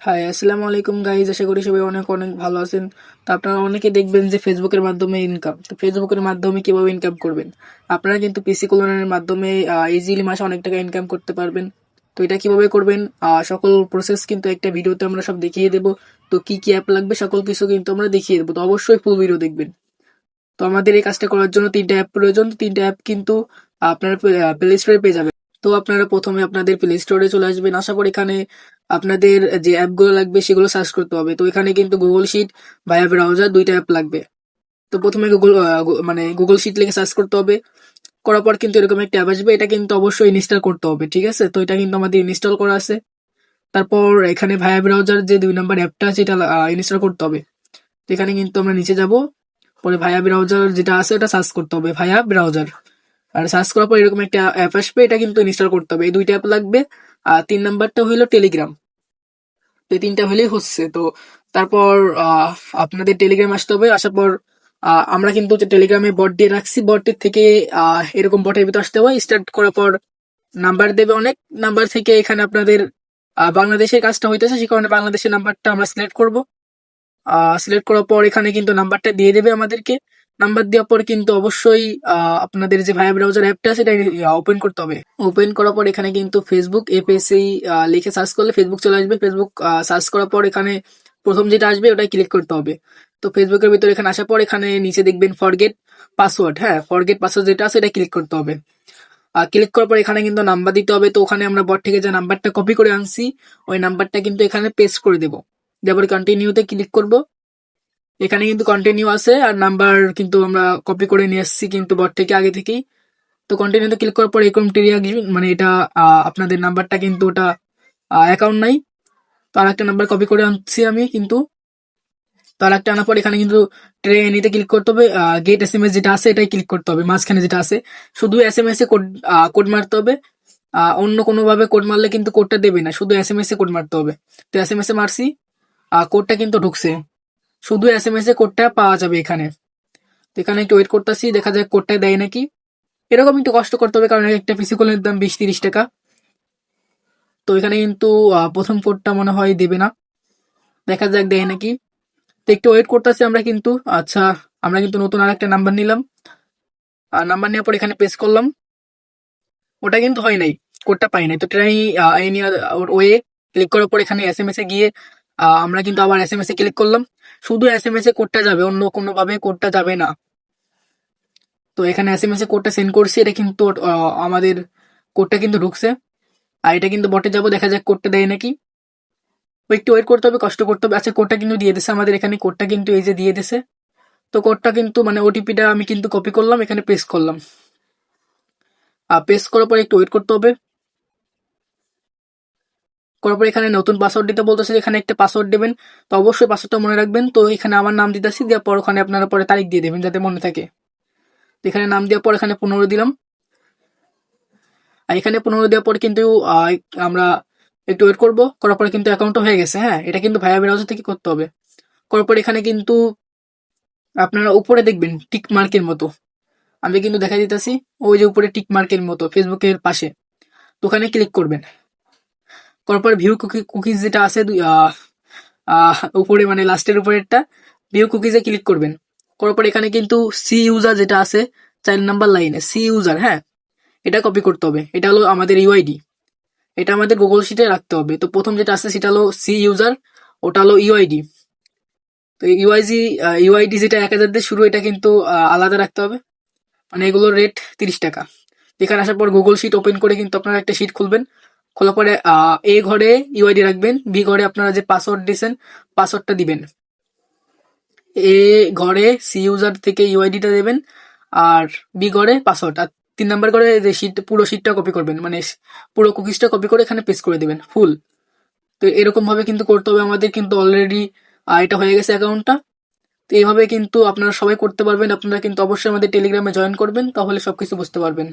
High আসসালামু আলাইকুম guys আশা করি সবাই অনেক অনেক ভালো আছেন। তো আপনারা অনেকে দেখবেন যে ফেসবুকের মাধ্যমে ইনকাম তো ফেসবুকের মাধ্যমে কীভাবে ইনকাম করবেন? আপনারা কিন্তু পিসি কলোনের মাধ্যমে ইজিলি মাসে অনেক টাকা ইনকাম করতে পারবেন। তো এটা কীভাবে করবেন? সকল প্রসেস কিন্তু একটা ভিডিওতে আমরা সব দেখিয়ে দেবো। তো কি কি অ্যাপ লাগবে সকল কিছু কিন্তু আমরা দেখিয়ে দেবো। তো অবশ্যই ফুল ভিডিও দেখবেন। তো আমাদের এই কাজটা করার জন্য তিনটা অ্যাপ প্রয়োজন। তিনটা অ্যাপ কিন্তু আপনারা প্লে স্টোরে পেয়ে যাবেন। তো আপনারা প্রথমে আপনাদের প্লে স্টোরে চলে আসবেন। আশা করি এখানে আপনাদের যে অ্যাপগুলো লাগবে সেগুলো সার্চ করতে হবে। তো এখানে কিন্তু গুগল শিট ভায়া ব্রাউজার দুইটা অ্যাপ লাগবে। তো প্রথমে গুগল মানে গুগল শিট লিখে সার্চ করতে হবে। করার পর কিন্তু এরকম একটা অ্যাপ আসবে, এটা কিন্তু অবশ্যই ইনস্টল করতে হবে, ঠিক আছে? তো এটা কিন্তু আমাদের ইনস্টল করা আছে। তারপর এখানে ভায়া ব্রাউজার যে দুই নাম্বার অ্যাপটা আছে, এটা ইনস্টল করতে হবে। তো এখানে কিন্তু আমরা নিচে যাব। পরে ভায়া ব্রাউজার যেটা আছে, ওটা সার্চ করতে হবে ভায়া ব্রাউজার আর সার্চ করার পর এরকম একটা অ্যাপ আসবে, এটা কিন্তু ইনস্টল করতে হবে। এই দুইটা অ্যাপ লাগবে। আর তিন নাম্বারটা হইল টেলিগ্রাম তো তিনটা হলেই হচ্ছে। তো তারপর আপনাদের টেলিগ্রাম আসতে হবে। আসার পর আমরা কিন্তু টেলিগ্রামে বট দিয়ে রাখছি বটের থেকে এরকম বটের ভিতরে আসতে হবে। স্টার্ট করার পর নাম্বার দেবে অনেক। নাম্বার থেকে এখানে আপনাদের বাংলাদেশের কাজটা হইতেছে। সে কারণে বাংলাদেশের নাম্বারটা আমরা সিলেক্ট করব। সিলেক্ট করার পর এখানে কিন্তু নাম্বারটা দিয়ে দেবে আমাদেরকে। নাম্বার দেওয়ার পর কিন্তু অবশ্যই আপনাদের যে ভায়া ব্রাউজার অ্যাপটা এটা ওপেন করতে হবে। ওপেন করার পর এখানে কিন্তু ফেসবুক এপিএসসি লিখে সার্চ করলে ফেসবুক চলে আসবে। ফেসবুক সার্চ করার পর এখানে প্রথম যেটা আসবে ওটাই ক্লিক করতে হবে। তো ফেসবুকের ভিতরে এখানে আসার পর এখানে নিচে দেখবেন ফরগেট পাসওয়ার্ড হ্যাঁ? ফরগেট পাসওয়ার্ড যেটা আছে এটা ক্লিক করতে হবে। আর ক্লিক করার পর এখানে কিন্তু নাম্বার দিতে হবে। তো ওখানে আমরা বট থেকে যে নাম্বারটা কপি করে আনছি, ওই নাম্বারটা কিন্তু এখানে পেস্ট করে দেবো। তারপরে কন্টিনিউতে ক্লিক করব। এখানে কিন্তু কন্টিনিউ আছে, আর নাম্বার কিন্তু আমরা কপি করে নিয়ে এসেছি কিন্তু বট থেকে আগে থেকেই। তো কন্টিনিউতে ক্লিক করার পর এরকম টিরিয়া মানে এটা আপনাদের নাম্বারটা কিন্তু ওটা অ্যাকাউন্ট নাই। তো আর একটা নাম্বার কপি করে আনছি আমি কিন্তু। তো আর একটা আনার পর এখানে কিন্তু ট্রেন এতে ক্লিক করতে হবে গেট এস এম এস যেটা আছে এটাই ক্লিক করতে হবে, মাঝখানে যেটা আছে। শুধু এস এম এস এ কোড কোড মারতে হবে অন্য কোনোভাবে কোড মারলে কিন্তু কোডটা দেবে না, শুধু এস এম এস এ কোড মারতে হবে। তো এস এম এস এ মারছি কোডটা কিন্তু ঢুকছে। শুধু এস এম এস এ কোডটা পাওয়া যাবে এখানে। তো এখানে একটু ওয়েট করতেছি, দেখা যাক কোডটা দেয় নাকি। এরকম একটু কষ্ট করতে হবে, কারণ একটা পিসি কলের দাম বিশ, তিরিশ টাকা। তো এখানে কিন্তু প্রথম কোডটা মনে হয় দেবে না। দেখা যাক দেয় নাকি। তো একটু ওয়েট করতেছি আমরা কিন্তু। আচ্ছা আমরা কিন্তু নতুন আর একটা নাম্বার নিলাম। আর নাম্বার নেওয়ার পর এখানে পেস করলাম। ওটা কিন্তু হয় নাই কোডটা পাই নাই। তো ট্রাই এনি ওয়ে ক্লিক করার পর এখানে এস এম এস এ গিয়ে আমরা কিন্তু আবার এস এম এস এ ক্লিক করলাম। শুধু এস এম এস এ কোডটা যাবে, অন্য কোনোভাবে কোডটা যাবে না। তো এখানে এস এম এস এ কোডটা সেন্ড করছি, এটা কিন্তু আমাদের কোডটা কিন্তু ঢুকছে। আর এটা কিন্তু বটে যাব, দেখা যাক কোডটা দেয় নাকি। একটু ওয়েট করতে হবে, কষ্ট করতে হবে। আচ্ছা কোডটা কিন্তু দিয়ে দিছে আমাদের এখানে কোডটা কিন্তু এই যে দিয়ে দিছে। তো কোডটা কিন্তু মানে ওটিপিটা আমি কিন্তু কপি করলাম, এখানে পেস্ট করলাম। আর পেস্ট করার পর একটু ওয়েট করতে হবে। করার এখানে নতুন পাসওয়ার্ড দিতে বলতেছে এখানে একটা পাসওয়ার্ড দেবেন, তো অবশ্যই পাসওয়ার্ডটা মনে রাখবেন। তো এখানে আমার নাম দিতেছি, দেওয়ার পর ওখানে আপনারা পরে তারিখ দিয়ে দেবেন যাতে মনে থাকে। এখানে নাম দেওয়ার পর এখানে পনেরো দিলাম। আর এখানে পনেরো দেওয়ার পর কিন্তু আমরা একটু ওয়েট করব। করার পরে কিন্তু অ্যাকাউন্টটা হয়ে গেছে হ্যাঁ? এটা কিন্তু ভাইয়া ব্রাউজার থেকে করতে হবে। করার পর এখানে কিন্তু আপনারা উপরে দেখবেন টিক মার্কের মতো। আমি কিন্তু দেখা দিতেছি, ওই যে উপরে টিক মার্কের মতো ফেসবুকের পাশে। তো ওখানে ক্লিক করবেন। করার পর ভিউ কুকি কুকিজ যেটা আছে উপরে মানে লাস্টের উপরেরটা ভিউ কুকিজে ক্লিক করবেন। করার পর এখানে কিন্তু সি ইউজার যেটা আছে, চার নাম্বার লাইনে সি ইউজার হ্যাঁ? এটা কপি করতে হবে। এটা হলো আমাদের ইউআইডি এটা আমাদের গুগল শিটে রাখতে হবে। তো প্রথম যেটা আছে, সেটা হলো সি ইউজার ওটা হলো ইউআইডি তো ইউআইজি ইউআইডি যেটা এক হাজার দিয়ে শুরু, এটা কিন্তু আলাদা রাখতে হবে। মানে এগুলোর রেট তিরিশ টাকা। এখানে আসার পর গুগল শিট ওপেন করে কিন্তু আপনারা একটা শিট খুলবেন। খোলার পরে এ ঘরে ইউআইডি রাখবেন, বি ঘরে আপনারা যে পাসওয়ার্ড দিয়েছেন পাসওয়ার্ডটা দিবেন। এ ঘরে সি ইউজার থেকে ইউআইডিটা দেবেন, আর বি ঘরে পাসওয়ার্ড আর তিন নাম্বার ঘরে যে শিট পুরো শিটটা কপি করবেন মানে পুরো কুকিজটা কপি করে এখানে পেস্ট করে দেবেন ফুল তো এরকম ভাবে কিন্তু করতে হবে, আমাদের কিন্তু অলরেডি এটা হয়ে গেছে অ্যাকাউন্টটা তো এইভাবে কিন্তু আপনারা সবাই করতে পারবেন, আপনারা কিন্তু অবশ্যই আমাদের টেলিগ্রামে জয়েন করবেন, তাহলে সবকিছু বুঝতে পারবেন।